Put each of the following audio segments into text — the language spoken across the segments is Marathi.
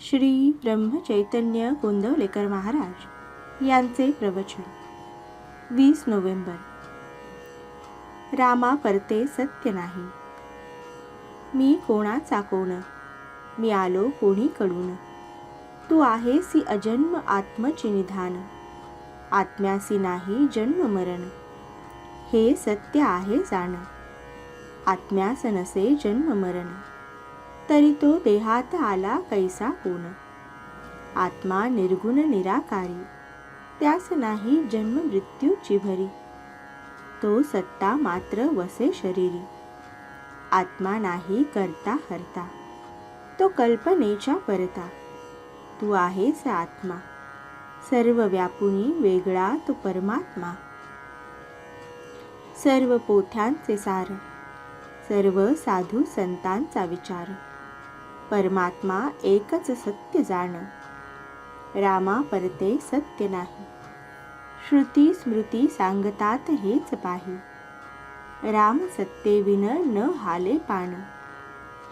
श्री ब्रह्मचैतन्य गोंदवलेकर महाराज यांचे प्रवचन. वीस नोव्हेंबर. रामा परते सत्य नाही. मी कोणाचा कोण? मी आलो कोणीकडून? तू आहेसी अजन्म आत्मचे निधान. आत्म्यासी नाही जन्म मरण. हे सत्य आहे जाण. आत्म्यास नसे जन्म मरण. तरी तो देहात आला कैसा कोण? आत्मा निर्गुण निराकारी त्यास नाही जन्म मृत्यूची भरी. तो सत्ता मात्र वसे शरीरी. आत्मा नाही करता हरता तो कल्पनेच्या परता. तू आहेस आत्मा सर्व व्यापुनी वेगळा तो परमात्मा. सर्व पोथ्यांचे सार सर्व साधू संतांचा विचार. परमात्मा एकच सत्य जाण. रामा परते सत्य नाही. श्रुती स्मृती सांगतात हेच पाही. राम सत्तेविन न हाले पान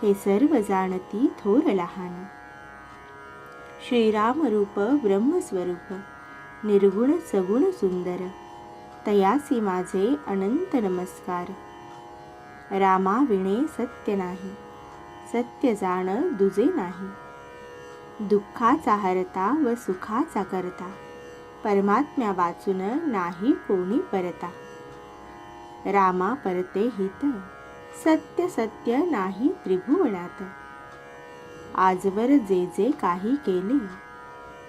हे सर्व जाणती थोर लहान. श्रीराम रूप ब्रह्मस्वरूप. निर्गुण सगुण सुंदर. तयासी माझे अनंत नमस्कार. रामा विणे सत्य नाही. सत्य जाण दुजे नाही. दुःखाचा हरता व सुखाचा करता. परमात्म्या वाचून नाही कोणी परता. रामा परते हित सत्य सत्य नाही त्रिभुवनात. आजवर जे जे काही केले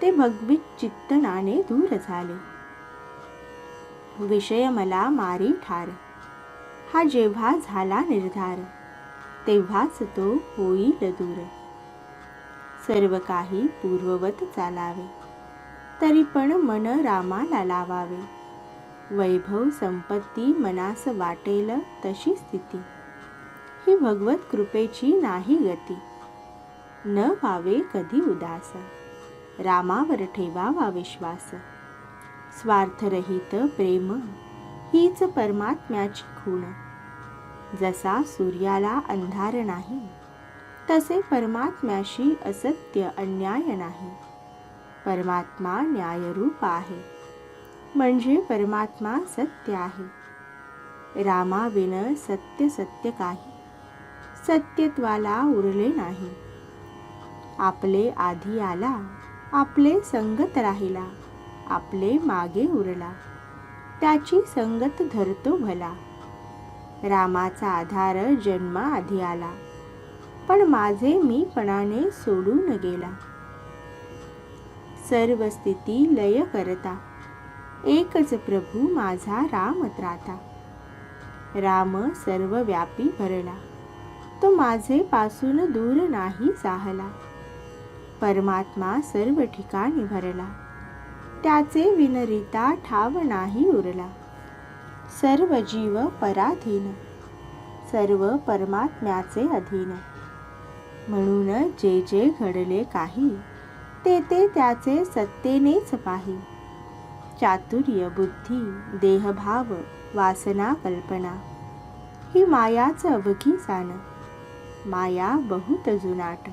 ते भगवीत चित्तनाने दूर झाले. विषय मला मारी ठार हा जेव्हा झाला निर्धार. तेव्हाच तो होईल दूर. सर्व काही पूर्ववत चालावे. तरी पण मन रामाला लावावे. वैभव संपत्ती मनास वाटेल तशी स्थिती. ही भगवत कृपेची नाही गती. न व्हावे कधी उदास. रामावर ठेवावा विश्वास. स्वार्थरहित प्रेम हीच परमात्म्याची खूण. जसा सूर्याला अंधार नाही तसे परमात्म्याशी असत्य अन्याय नाही. परमात्मा न्यायरूप आहे म्हणजे परमात्मा सत्य आहे. रामाविन सत्य सत्य काही सत्यत्वाला उरले नाही. आपले आधी आला आपले संगत राहिला आपले मागे उरला त्याची संगत धरतो भला. रामाचा आधार जन्माआधी आला. पण माझे मीपणाने सोडून गेला. सर्व स्थिती लय करता. एकच प्रभू माझा राम त्राता. राम सर्व व्यापी भरला. तो माझे पासून दूर नाही चाहला. परमात्मा सर्व ठिकाणी भरला. त्याचे विनरिता ठाव नाही उरला. सर्व जीव पराधीन सर्व परमात्म्याचे अधीन. म्हणून जे जे घडले काही ते ते त्याचे सत्तेनेच पाही. चातुर्य बुद्धी देहभाव वासना कल्पना ही मायाच अवघी जाण. माया बहुत जुनाट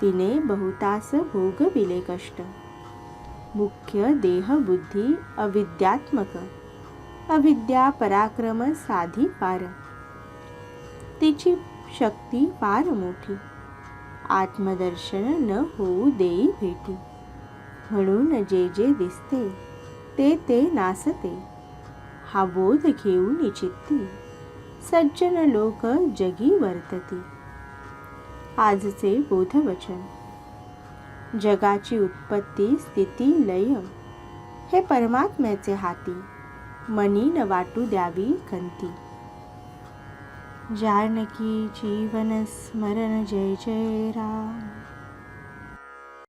तिने बहुतास भोगविले कष्ट. मुख्य देह बुद्धी अविद्यात्मक. अविद्या पराक्रम साधी पार. तिची शक्ती फार मोठी. आत्मदर्शन न होऊ देई भेटी. म्हणून जे जे दिसते ते ते नासते. हा बोध घेऊन चित्ती. सज्जन लोक जगी वर्तती. आजचे बोधवचन. जगाची उत्पत्ती स्थिती लय. हे परमात्म्याचे हाती. मनी न वाटू द्यावी खंती जानकी जीवन स्मरण जय जय राम.